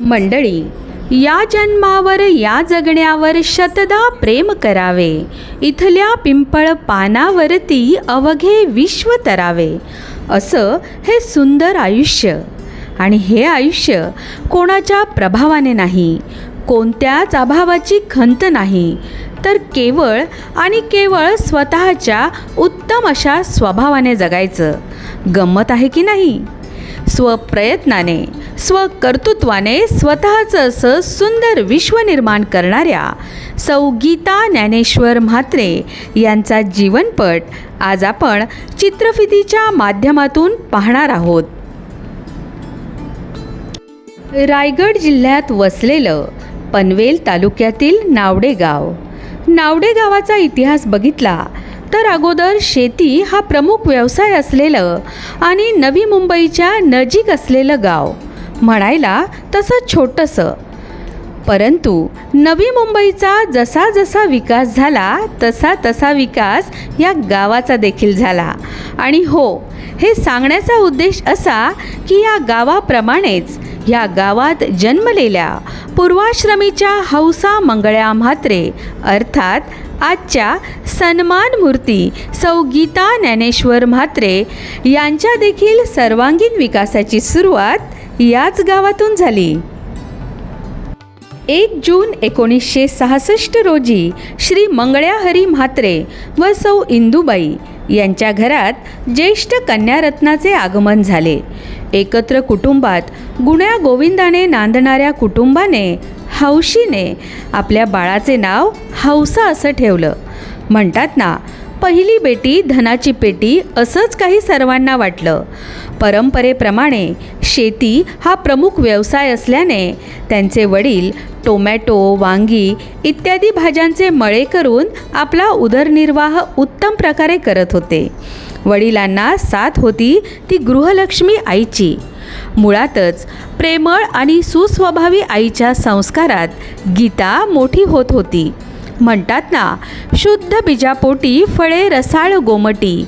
मंडळी या जन्मावर या जगण्यावर शतदा प्रेम करावे. इथल्या पिंपळ पानावरती अवघे विश्व तरावे. असं हे सुंदर आयुष्य. आणि हे आयुष्य कोणाच्या प्रभावाने नाही कोणत्याच अभावाची खंत नाही तर केवळ आणि केवळ स्वतःच्या उत्तम अशा स्वभावाने जगायचं. गंमत आहे की नाही? स्वप्रयत्नाने स्वकर्तृत्वाने स्वतःचं असं सुंदर विश्व निर्माण करणाऱ्या सौ गीता ज्ञानेश्वर म्हात्रे यांचा जीवनपट आज आपण चित्रफितीच्या माध्यमातून पाहणार आहोत. रायगड जिल्ह्यात वसलेलं पनवेल तालुक्यातील नावडे गाव नावडे गावाचा इतिहास बघितला तर अगोदर शेती हा प्रमुख व्यवसाय असलेलं आणि नवी मुंबईच्या नजीक असलेलं गाव. म्हणायला तसं छोटंसं. परंतु नवी मुंबईचा जसा जसा विकास झाला तसा तसा विकास या गावाचा देखील झाला. आणि हो हे सांगण्याचा उद्देश असा की या गावाप्रमाणेच या गावात जन्मलेल्या पूर्वाश्रमीच्या हौसा मंगळ्या म्हात्रे अर्थात आजच्या सन्मान मूर्ती सौ गीता ज्ञानेश्वर म्हात्रे यांच्या देखील सर्वांगीण विकासाची सुरुवात याच गावातून झाली. एक जून एकोणीसशे सहासष्ट रोजी श्री मंगळ्याहरी म्हात्रे व सौ इंदुबाई यांच्या घरात ज्येष्ठ कन्यारत्नाचे आगमन झाले. एकत्र कुटुंबात गुण्या गोविंदाने नांदणाऱ्या कुटुंबाने हौशीने आपल्या बाळाचे नाव हौसा असं ठेवलं. म्हणतात ना पहिली बेटी धनाची पेटी असंच काही सर्वांना वाटलं. परंपरेप्रमाणे शेती हा प्रमुख व्यवसाय असल्याने त्यांचे वडील टोमॅटो वांगी इत्यादी भाज्यांचे मळे करून आपला उदरनिर्वाह उत्तम प्रकारे करत होते. वडिलांना साथ होती ती गृहलक्ष्मी आईची. मुळातच प्रेमळ आणि सुस्वभावी आईच्या संस्कारात गीता मोठी होत होती. म्हणतात ना शुद्ध बीजापोटी फळे रसाळ गोमटी.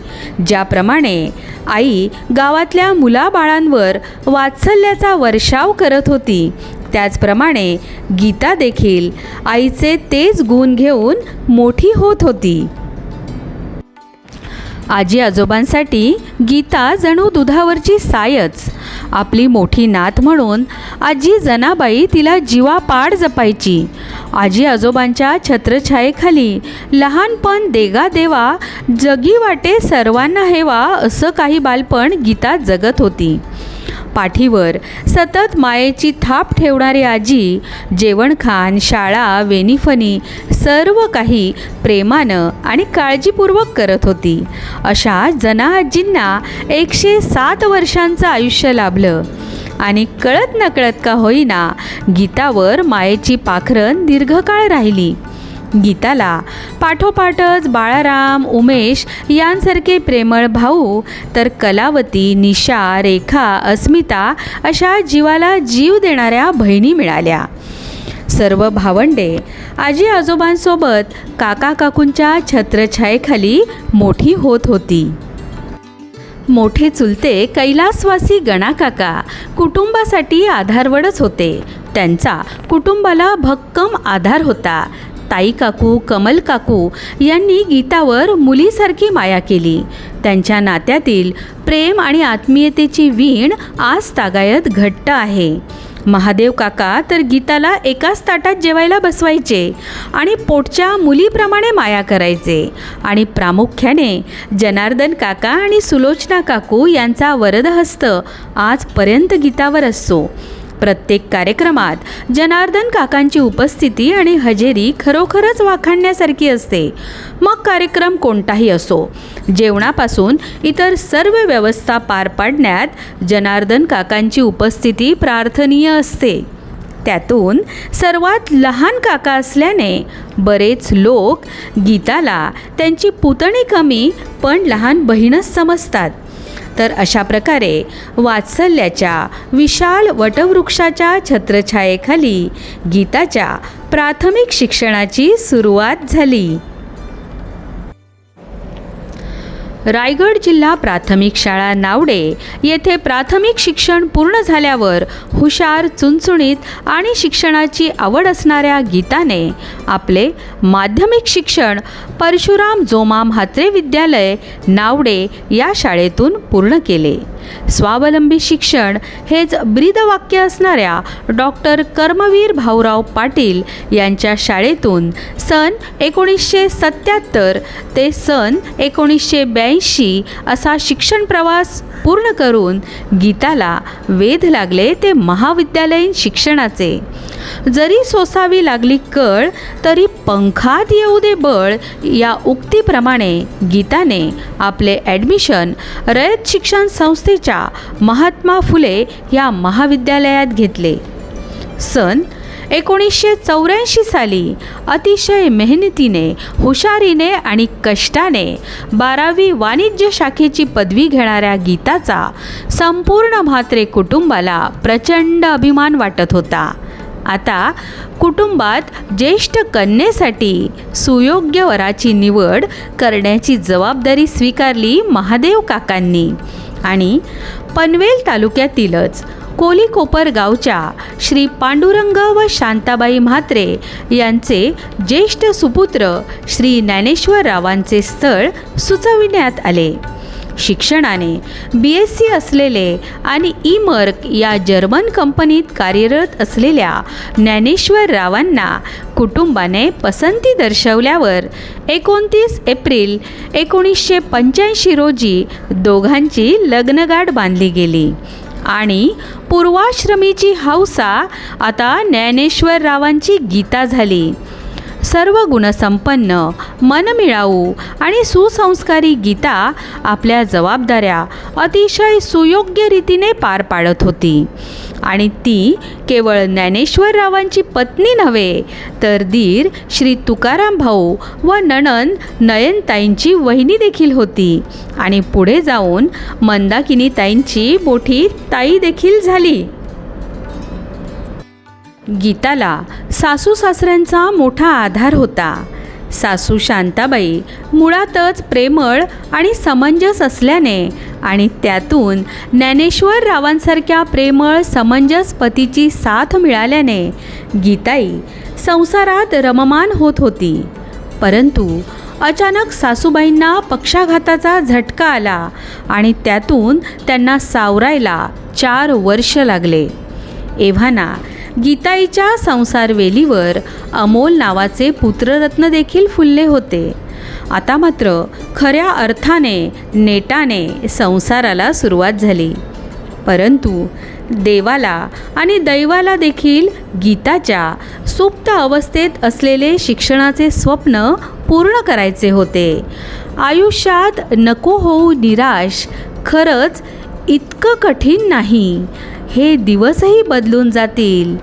ज्याप्रमाणे आई गावातल्या मुलाबाळांवर वात्सल्याचा वर्षाव करत होती त्याचप्रमाणे गीता देखील आईचे तेच गुण घेऊन मोठी होत होती. आजी आजोबांसाठी गीता जणू दुधावरची सायच. आपली मोठी नात म्हणून आजी जनाबाई तिला जीवापाड जपायची. आजी आजोबांच्या छत्रछायेखाली लहानपण देगा देवा जगी वाटे सर्वांना हेवा असं काही बालपण गीता जगत होती. पाठीवर सतत मायेची थाप ठेवणारी आजी जेवणखान शाळा वेनिफनी सर्व काही प्रेमानं आणि काळजीपूर्वक करत होती. अशा जना आजींना एकशे सात वर्षांचं आयुष्य लाभलं. आणि कळत नकळत का होईना गीतावर मायेची पाखरण दीर्घकाळ राहिली. गीताला. पाठोपाठच बाळाराम उमेश यांसारखे प्रेमळ भाऊ तर कलावती निशा रेखा अस्मिता अशा जीवाला जीव देणाऱ्या बहिणी मिळाल्या. सर्व भावंडे आजी आजोबांसोबत काका काकूंच्या छत्रछायेखाली मोठी होत होती. मोठे चुलते कैलासवासी गणाकाका कुटुंबासाठी आधारवडच होते. त्यांचा कुटुंबाला भक्कम आधार होता. ताई काकू कमल काकू यांनी गीतावर मुलीसारखी माया केली. त्यांच्या नात्यातील प्रेम आणि आत्मीयतेची वीण आज तागायत घट्ट आहे. महादेव काका तर गीताला एकाच ताटात जेवायला बसवायचे आणि पोटच्या मुलीप्रमाणे माया करायचे आणि प्रामुख्याने जनार्दन काका आणि सुलोचना काकू यांचा वरदहस्त आजपर्यंत गीतावर असतो. प्रत्येक कार्यक्रमात जनार्दन काकांची उपस्थिती आणि हजेरी खरोखरच वाखाणण्यासारखी असते. मग कार्यक्रम कोणताही असो जेवणापासून इतर सर्व व्यवस्था पार पाडण्यात जनार्दन काकांची उपस्थिती प्रार्थनीय असते. त्यातून सर्वात लहान काका असल्याने बरेच लोक गीताला त्यांची पुतणी कमी पण लहान बहीणच समजतात. तर अशा प्रकारे वात्सल्याच्या विशाल वटवृक्षाच्या छत्रछायेखाली गीताच्या प्राथमिक शिक्षणाची सुरुवात झाली. रायगड जिल्हा प्राथमिक शाळा नावडे येथे प्राथमिक शिक्षण पूर्ण झाल्यावर हुशार चुणचुणीत आणि शिक्षणाची आवड असणाऱ्या गीताने आपले माध्यमिक शिक्षण परशुराम जोमा म्हात्रे विद्यालय नावडे या शाळेतून पूर्ण केले. स्वावलंबी शिक्षण हेच ब्रीदवाक्य असणाऱ्या डॉक्टर कर्मवीर भाऊराव पाटील यांच्या शाळेतून सन एकोणीसशे सत्याहत्तर ते सन एकोणीसशे ब्याऐंशी असा शिक्षण प्रवास पूर्ण करून गीताला वेध लागले ते महाविद्यालयीन शिक्षणाचे. जरी सोसावी लागली कळ तरी पंखात येऊ दे बळ. या उक्तीप्रमाणे गीताने आपले ॲडमिशन रयत शिक्षण संस्थेच्या महात्मा फुले या महाविद्यालयात घेतले. सन एकोणीसशे चौऱ्याऐंशी साली अतिशय मेहनतीने हुशारीने आणि कष्टाने बारावी वाणिज्य शाखेची पदवी घेणाऱ्या गीताचा संपूर्ण म्हात्रे कुटुंबाला प्रचंड अभिमान वाटत होता. आता कुटुंबात ज्येष्ठ कन्येसाठी सुयोग्य वराची निवड करण्याची जबाबदारी स्वीकारली महादेव काकांनी. आणि पनवेल तालुक्यातीलच कोलीकोपर गावच्या श्री पांडुरंग व शांताबाई म्हात्रे यांचे ज्येष्ठ सुपुत्र श्री ज्ञानेश्वर रावांचे स्थळ सुचविण्यात आले. शिक्षणाने बी एस सी असलेले आणि ईमर्क या जर्मन कंपनीत कार्यरत असलेल्या ज्ञानेश्वर रावांना कुटुंबाने पसंती दर्शवल्यावर एकोणतीस एप्रिल एकोणीसशे पंच्याऐंशी रोजी दोघांची लग्नगाठ बांधली गेली. आणि पूर्वाश्रमीची हौसा आता ज्ञानेश्वर रावांची गीता झाली. सर्व गुणसंपन्न मनमिळाऊ आणि सुसंस्कारी गीता आपल्या जबाबदाऱ्या अतिशय सुयोग्य रीतीने पार पाडत होती. आणि ती केवळ ज्ञानेश्वररावांची पत्नी नव्हे तर दीर श्री तुकाराम भाऊ व नणन नयनताईंची वहिनी देखील होती. आणि पुढे जाऊन मंदाकिनी ताईंची मोठी ताई देखील झाली. गीताला सासू सासऱ्यांचा मोठा आधार होता. सासू शांताबाई मुळातच प्रेमळ आणि समंजस असल्याने आणि त्यातून ज्ञानेश्वर रावांसारख्या प्रेमळ समंजस पतीची साथ मिळाल्याने गीताई संसारात रममान होत होती. परंतु अचानक सासूबाईंना पक्षाघाताचा झटका आला आणि त्यातून त्यांना सावरायला चार वर्ष लागले. एव्हाना गीताईच्या संसारवेलीवर अमोल नावाचे पुत्ररत्न देखील फुलले होते. आता मात्र खऱ्या अर्थाने नेटाने संसाराला सुरुवात झाली. परंतु देवाला आणि दैवाला देखील गीताच्या सुप्त अवस्थेत असलेले शिक्षणाचे स्वप्न पूर्ण करायचे होते. आयुष्यात नको होऊ निराश खरंच इतकं कठीण नाही. हे दिवसही बदलून जातील.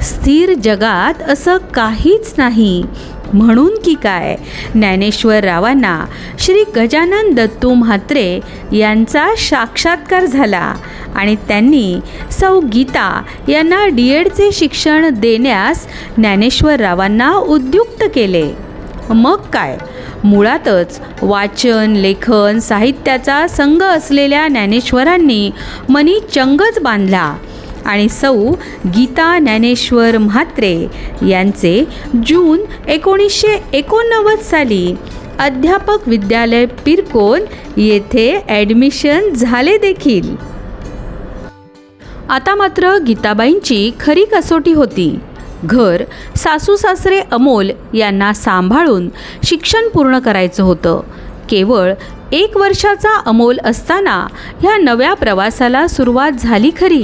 स्थिर जगात असं काहीच नाही. म्हणून की काय? ज्ञानेश्वर रावांना श्री गजानन दत्तू म्हात्रे यांचा साक्षात्कार झाला आणि त्यांनी सौ गीता यांना डी एडचे शिक्षण देण्यास ज्ञानेश्वर रावांना उद्युक्त केले. मग काय? मुळातच वाचन लेखन साहित्याचा संघ असलेल्या ज्ञानेश्वरांनी मनी चंगच बांधला. आणि सौ गीता ज्ञानेश्वर म्हात्रे यांचे जून एकोणीसशे एकोणनव्वद साली अध्यापक विद्यालय पिरकोन येथे ॲडमिशन झाले देखील. आता मात्र गीताबाईंची खरी कसोटी होती. घर सासू सासरे अमोल यांना सांभाळून शिक्षण पूर्ण करायचं होतं. केवळ एक वर्षाचा अमोल असताना ह्या नव्या प्रवासाला सुरुवात झाली खरी.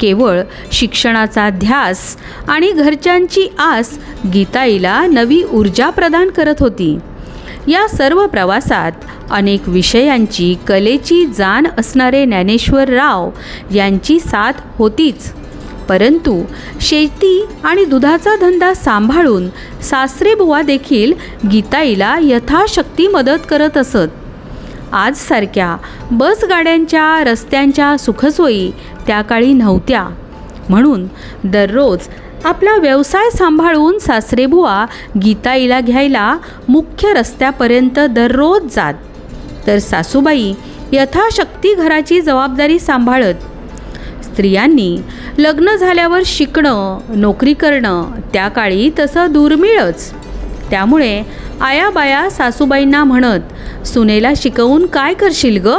केवळ शिक्षणाचा ध्यास आणि घरच्यांची आस गीताईला नवी ऊर्जा प्रदान करत होती. या सर्व प्रवासात अनेक विषयांची कलेची जाण असणारे ज्ञानेश्वर राव यांची साथ होतीच. परंतु शेती आणि दुधाचा धंदा सांभाळून सासरेबुवा देखील गीताईला यथाशक्ती मदत करत असत. आजसारख्या बसगाड्यांच्या रस्त्यांच्या सुखसोयी त्या काळी नव्हत्या. म्हणून दररोज आपला व्यवसाय सांभाळून सासरेबुवा गीताईला घ्यायला मुख्य रस्त्यापर्यंत दररोज जात. तर सासूबाई यथाशक्ती घराची जबाबदारी सांभाळत स्त्रियांनी लग्न झाल्यावर शिकणं नोकरी करणं त्या काळी तसं दुर्मिळच. त्यामुळे आयाबाया सासूबाईंना म्हणत सुनेला शिकवून काय करशील ग?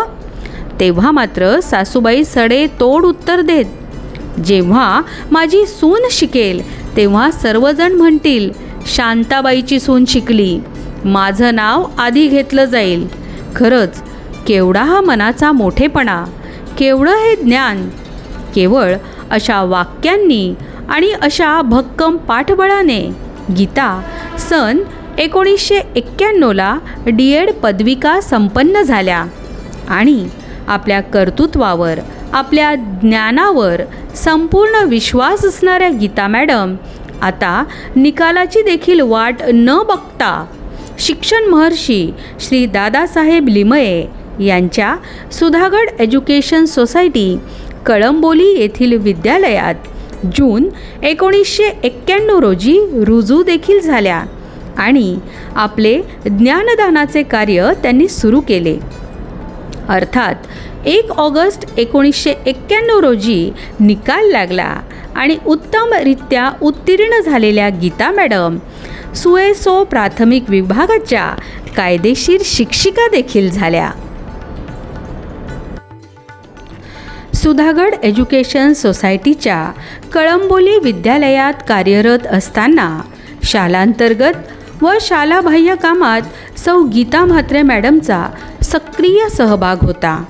तेव्हा मात्र सासूबाई सडे तोड उत्तर देत जेव्हा माझी सून शिकेल तेव्हा सर्वजण म्हणतील शांताबाईची सून शिकली माझं नाव आधी घेतलं जाईल. खरंच केवढा हा मनाचा मोठेपणा केवढं हे ज्ञान केवळ अशा वाक्यांनी आणि अशा भक्कम पाठबळाने गीता सन एकोणीसशे एक्क्याण्णवला डी एड पदविका संपन्न झाल्या आणि आपल्या कर्तृत्वावर आपल्या ज्ञानावर संपूर्ण विश्वास असणाऱ्या गीता मॅडम आता निकालाची देखील वाट न बघता शिक्षण महर्षी श्री दादासाहेब लिमये यांच्या सुधागड एज्युकेशन सोसायटी कळंबोली येथील विद्यालयात जून एकोणीसशे एक्क्याण्णव रोजी रुजू देखील झाल्या आणि आपले ज्ञानदानाचे कार्य त्यांनी सुरू केले. अर्थात एक ऑगस्ट एकोणीसशे एक्क्याण्णव रोजी निकाल लागला आणि उत्तमरित्या उत्तीर्ण झालेल्या गीता मॅडम सुएसो प्राथमिक विभागाच्या कायदेशीर शिक्षिका देखील झाल्या. सुधागड एज्युकेशन सोसायटीच्या कळंबोली विद्यालयात कार्यरत असताना शालांतर्गत व शालाबाह्य कामात सौ गीता म्हात्रे मॅडमचा सक्रिय सहभाग होता.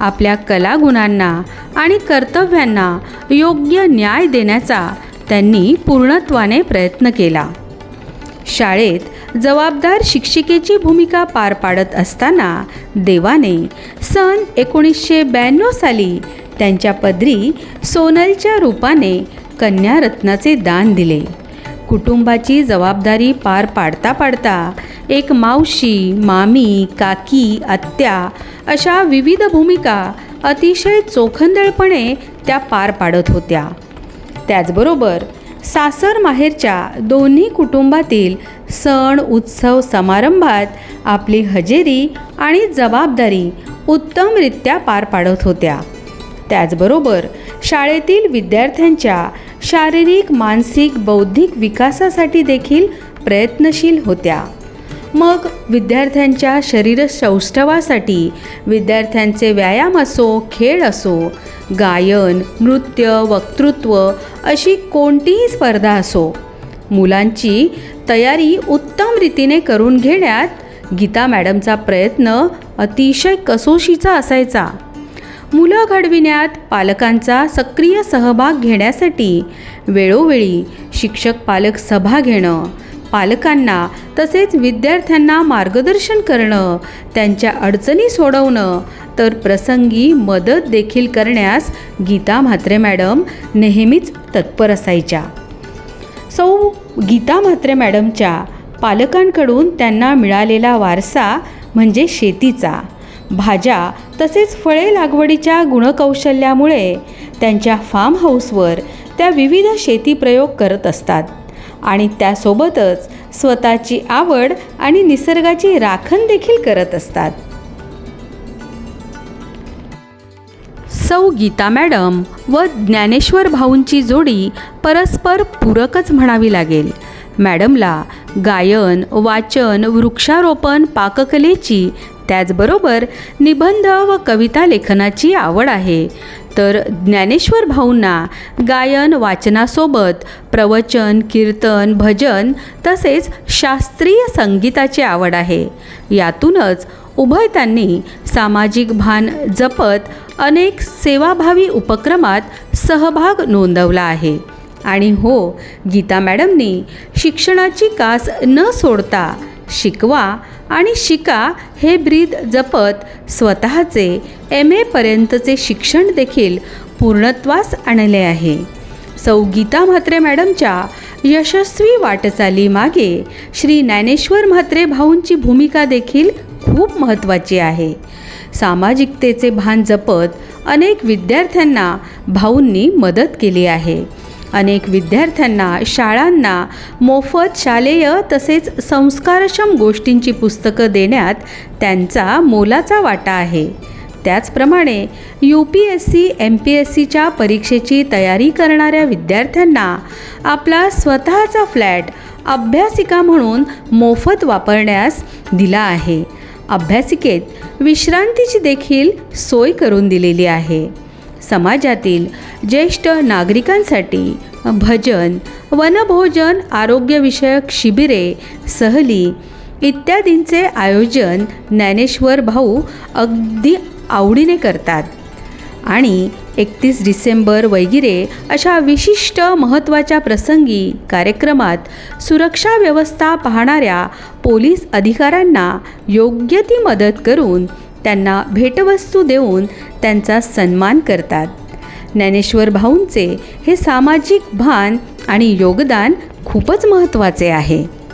आपल्या कलागुणांना आणि कर्तव्यांना योग्य न्याय देण्याचा त्यांनी पूर्णत्वाने प्रयत्न केला. शाळेत जबाबदार शिक्षिकेची भूमिका पार पाडत असताना देवाने सन एकोणीसशे ब्याण्णव साली त्यांच्या पदरी सोनलच्या रूपाने कन्यारत्नाचे दान दिले. कुटुंबाची जबाबदारी पार पाडता पाडता एक मावशी मामी काकी आत्या अशा विविध भूमिका अतिशय चोखंदळपणे त्या पार पाडत होत्या. त्याचबरोबर सासर माहेरच्या दोन्ही कुटुंबातील सण उत्सव समारंभात आपली हजेरी आणि जबाबदारी उत्तमरित्या पार पाडत होत्या. त्याचबरोबर शाळेतील विद्यार्थ्यांच्या शारीरिक मानसिक बौद्धिक विकासासाठी देखील प्रयत्नशील होत्या. मग विद्यार्थ्यांच्या शरीर सौष्ठवासाठी विद्यार्थ्यांचे व्यायाम असो खेळ असो गायन नृत्य वक्तृत्व अशी कोणतीही स्पर्धा असो मुलांची तयारी उत्तम रीतीने करून घेण्यात गीता मॅडमचा प्रयत्न अतिशय कसोशीचा असायचा. मुलं घडविण्यात पालकांचा सक्रिय सहभाग घेण्यासाठी वेळोवेळी शिक्षक पालक सभा घेणं पालकांना तसेच विद्यार्थ्यांना मार्गदर्शन करणं त्यांच्या अडचणी सोडवणं तर प्रसंगी मदत देखील करण्यास गीता म्हात्रे मॅडम नेहमीच तत्पर असायच्या. सौ गीता म्हात्रे मॅडमच्या पालकांकडून त्यांना मिळालेला वारसा म्हणजे शेतीचा. भाज्या तसेच फळे लागवडीच्या गुणकौशल्यामुळे त्यांच्या फार्म हाऊसवर त्या विविध शेती प्रयोग करत असतात. आणि त्यासोबतच स्वतःची आवड आणि निसर्गाची राखण देखील करत असतात. सौ गीता मॅडम व ज्ञानेश्वर भाऊंची जोडी परस्पर पूरकच म्हणावी लागेल. मॅडमला गायन वाचन वृक्षारोपण पाककलेची त्याचबरोबर निबंध व कविता लेखनाची आवड आहे. तर ज्ञानेश्वर भाऊंना गायन वाचनासोबत प्रवचन कीर्तन भजन तसेच शास्त्रीय संगीताची आवड आहे. यातूनच उभय त्यांनी सामाजिक भान जपत अनेक सेवाभावी उपक्रमात सहभाग नोंदवला आहे. आणि हो गीता मॅडमनी शिक्षणाची कास न सोडता शिकवा आणि शिका हे ब्रीद जपत स्वतःचे एम एपर्यंतचे शिक्षण देखील पूर्णत्वास आणले आहे. सौ गीता म्हात्रे मॅडमच्या यशस्वी वाटचालीमागे श्री ज्ञानेश्वर म्हात्रे भाऊंची भूमिका देखील खूप महत्त्वाची आहे. सामाजिकतेचे भान जपत अनेक विद्यार्थ्यांना भाऊंनी मदत केली आहे. अनेक विद्यार्थ्यांना शाळांना मोफत शालेय तसेच संस्कारक्षम गोष्टींची पुस्तकं देण्यात त्यांचा मोलाचा वाटा आहे. त्याचप्रमाणे U P S C M P S सीच्या परीक्षेची तयारी करणाऱ्या विद्यार्थ्यांना आपला स्वतःचा फ्लॅट अभ्यासिका म्हणून मोफत वापरण्यास दिला आहे. अभ्यासिकेत विश्रांतीची देखील सोय करून दिलेली आहे. समाजातील ज्येष्ठ नागरिकांसाठी भजन वनभोजन आरोग्यविषयक शिबिरे सहली इत्यादींचे आयोजन ज्ञानेश्वर भाऊ अगदी आवडीने करतात. आणि एकतीस डिसेंबर वगैरे अशा विशिष्ट महत्त्वाच्या प्रसंगी कार्यक्रमात सुरक्षा व्यवस्था पाहणाऱ्या पोलीस अधिकाऱ्यांना योग्य ती मदत करून त्यांना भेटवस्तू देऊन त्यांचा सन्मान करतात. ज्ञानेश्वर भाऊंचे हे सामाजिक भान आणि योगदान खूपच महत्त्वाचे आहे.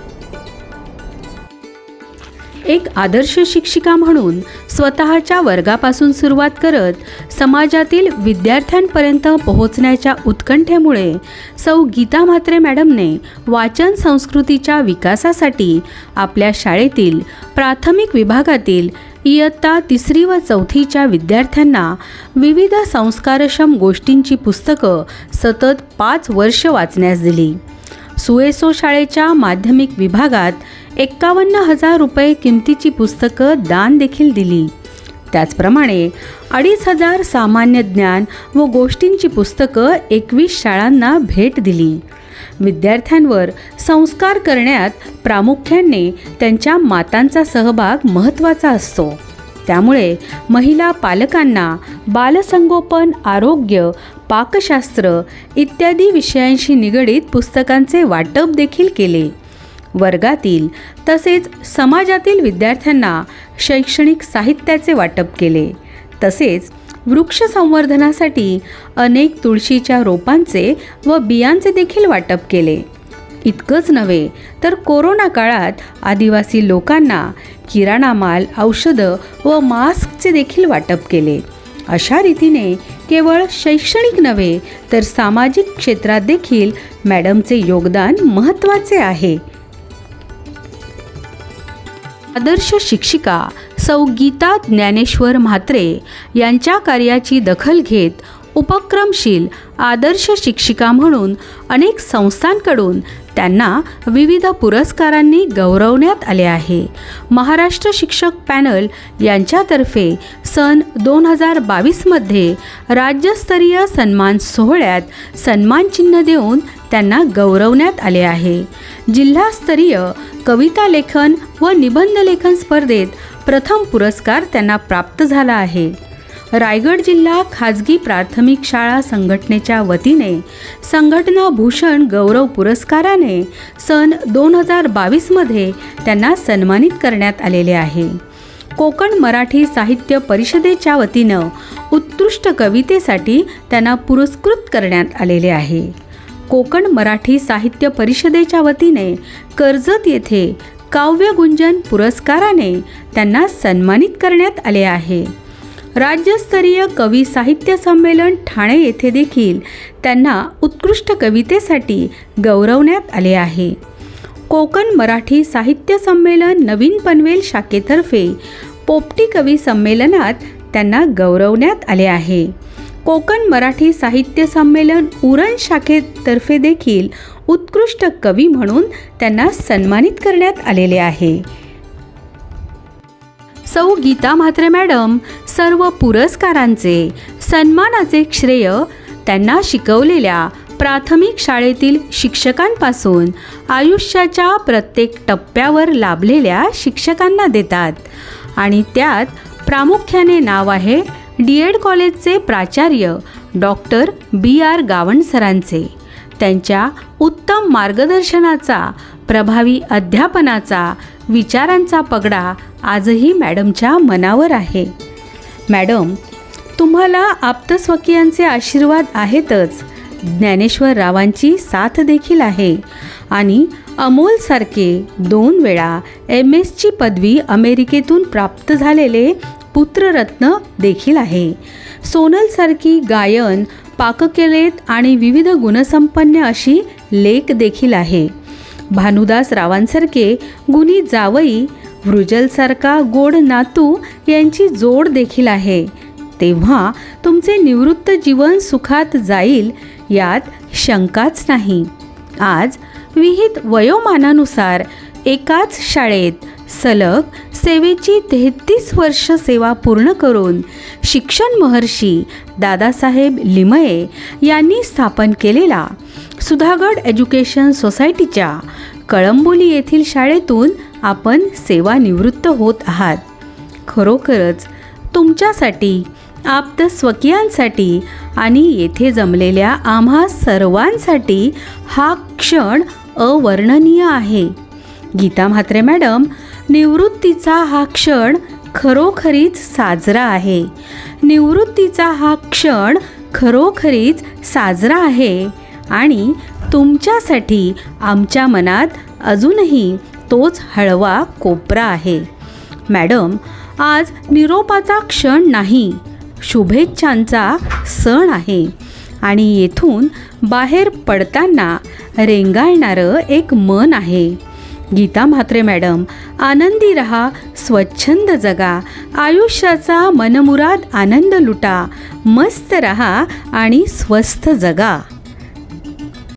एक आदर्श शिक्षिका म्हणून स्वतःच्या वर्गापासून सुरुवात करत समाजातील विद्यार्थ्यांपर्यंत पोहोचण्याच्या उत्कंठेमुळे सौ गीता म्हात्रे मॅडमने वाचन संस्कृतीच्या विकासासाठी आपल्या शाळेतील प्राथमिक विभागातील इयत्ता तिसरी व चौथीच्या विद्यार्थ्यांना विविध संस्कारक्षम गोष्टींची पुस्तकं सतत पाच वर्ष वाचण्यास दिली. सुएसो शाळेच्या माध्यमिक विभागात एक्कावन्न हजार रुपये किमतीची पुस्तकं दान देखील दिली. त्याचप्रमाणे अडीच हजार सामान्य ज्ञान व गोष्टींची पुस्तकं एकवीस शाळांना भेट दिली. विद्यार्थ्यांवर संस्कार करण्यात प्रामुख्याने त्यांच्या मातांचा सहभाग महत्त्वाचा असतो. त्यामुळे महिला पालकांना बालसंगोपन आरोग्य पाकशास्त्र इत्यादी विषयांशी निगडीत पुस्तकांचे वाटप देखील केले. वर्गातील तसेच समाजातील विद्यार्थ्यांना शैक्षणिक साहित्याचे वाटप केले. तसेच वृक्ष संवर्धनासाठी अनेक तुळशीच्या रोपांचे व बियांचे देखील वाटप केले. इतकंच नव्हे तर कोरोना काळात आदिवासी लोकांना किराणा माल औषधं व मास्कचे देखील वाटप केले. अशा रीतीने केवळ शैक्षणिक नव्हे तर सामाजिक क्षेत्रात देखील मॅडमचे योगदान महत्त्वाचे आहे. आदर्श शिक्षिका सौ गीता ज्ञानेश्वर म्हात्रे यांच्या कार्याची दखल घेत उपक्रमशील आदर्श शिक्षिका म्हणून अनेक संस्थांकडून त्यांना विविध पुरस्कारांनी गौरवण्यात आले आहे. महाराष्ट्र शिक्षक पॅनल यांच्यातर्फे सन दोन हजार बावीसमध्ये राज्यस्तरीय सन्मान सोहळ्यात सन्मानचिन्ह देऊन त्यांना गौरवण्यात आले आहे. जिल्हास्तरीय कविता लेखन व निबंध लेखन स्पर्धेत प्रथम पुरस्कार त्यांना प्राप्त झाला आहे. रायगड जिल्हा खाजगी प्राथमिक शाळा संघटनेच्या वतीने संघटना भूषण गौरव पुरस्काराने सन दोन हजार बावीसमध्ये त्यांना सन्मानित करण्यात आलेले आहे. कोकण मराठी साहित्य परिषदेच्या वतीनं उत्कृष्ट कवितेसाठी त्यांना पुरस्कृत करण्यात आलेले आहे. कोकण मराठी साहित्य परिषदेच्या वतीने कर्जत येथे काव्यगुंजन पुरस्काराने त्यांना सन्मानित करण्यात आले आहे. राज्यस्तरीय कवी साहित्य संमेलन ठाणे येथे देखील त्यांना उत्कृष्ट कवितेसाठी गौरवण्यात आले आहे. कोकण मराठी साहित्य संमेलन नवीन पनवेल शाखेतर्फे पोपटी कवी संमेलनात त्यांना गौरवण्यात आले आहे. कोकण मराठी साहित्य संमेलन उरण शाखेतर्फे देखील उत्कृष्ट कवी म्हणून त्यांना सन्मानित करण्यात आलेले आहे. सौ गीता म्हात्रे मॅडम सर्व पुरस्कारांचे सन्मानाचे श्रेय त्यांना शिकवलेल्या प्राथमिक शाळेतील शिक्षकांपासून आयुष्याच्या प्रत्येक टप्प्यावर लाभलेल्या शिक्षकांना देतात. आणि त्यात प्रामुख्याने नाव आहे डी एड कॉलेजचे प्राचार्य डॉक्टर बी आर गावण सरांचे. त्यांच्या उत्तम मार्गदर्शनाचा प्रभावी अध्यापनाचा विचारांचा पगडा आजही मॅडमच्या मनावर आहे. मॅडम तुम्हाला आप्तस्वकीयांचे आशीर्वाद आहेतच. ज्ञानेश्वर रावांची साथ देखील आहे आणि अमोलसारखे दोन वेळा एम एसची पदवी अमेरिकेतून प्राप्त झालेले पुत्ररत्न देखील आहे. सोनलसारखी गायन पाककलेत आणि विविध गुणसंपन्न अशी लेख देखील आहे. भानुदास रावांसारखे गुणी जावई वृजलसारखा गोड नातू यांची जोड देखील आहे. तेव्हा तुमचे निवृत्त जीवन सुखात जाईल यात शंकाच नाही. आज विहित वयोमानानुसार एकाच शाळेत सलग सेवेची तेहतीस वर्ष सेवा पूर्ण करून शिक्षण महर्षी दादासाहेब लिमये यांनी स्थापन केलेला सुधागड एज्युकेशन सोसायटीच्या कळंबोली येथील शाळेतून आपण सेवानिवृत्त होत आहात. खरोखरच तुमच्यासाठी आप्त स्वकीयांसाठी आणि येथे जमलेल्या आम्हा सर्वांसाठी हा क्षण अवर्णनीय आहे. गीता म्हात्रे मॅडम निवृत्तीचा हा क्षण खरोखरीच साजरा आहे. निवृत्तीचा हा क्षण खरोखरीच साजरा आहे आणि तुमच्यासाठी आमच्या मनात अजूनही तोच हळवा कोपरा आहे. मॅडम आज निरोपाचा क्षण नाही शुभेच्छांचा सण आहे आणि येथून बाहेर पडताना रेंगाळणारं एक मन आहे. गीता म्हात्रे मॅडम आनंदी रहा स्वच्छंद जगा आयुष्याचा मनमुराद आनंद लुटा मस्त रहा आणि स्वस्थ जगा.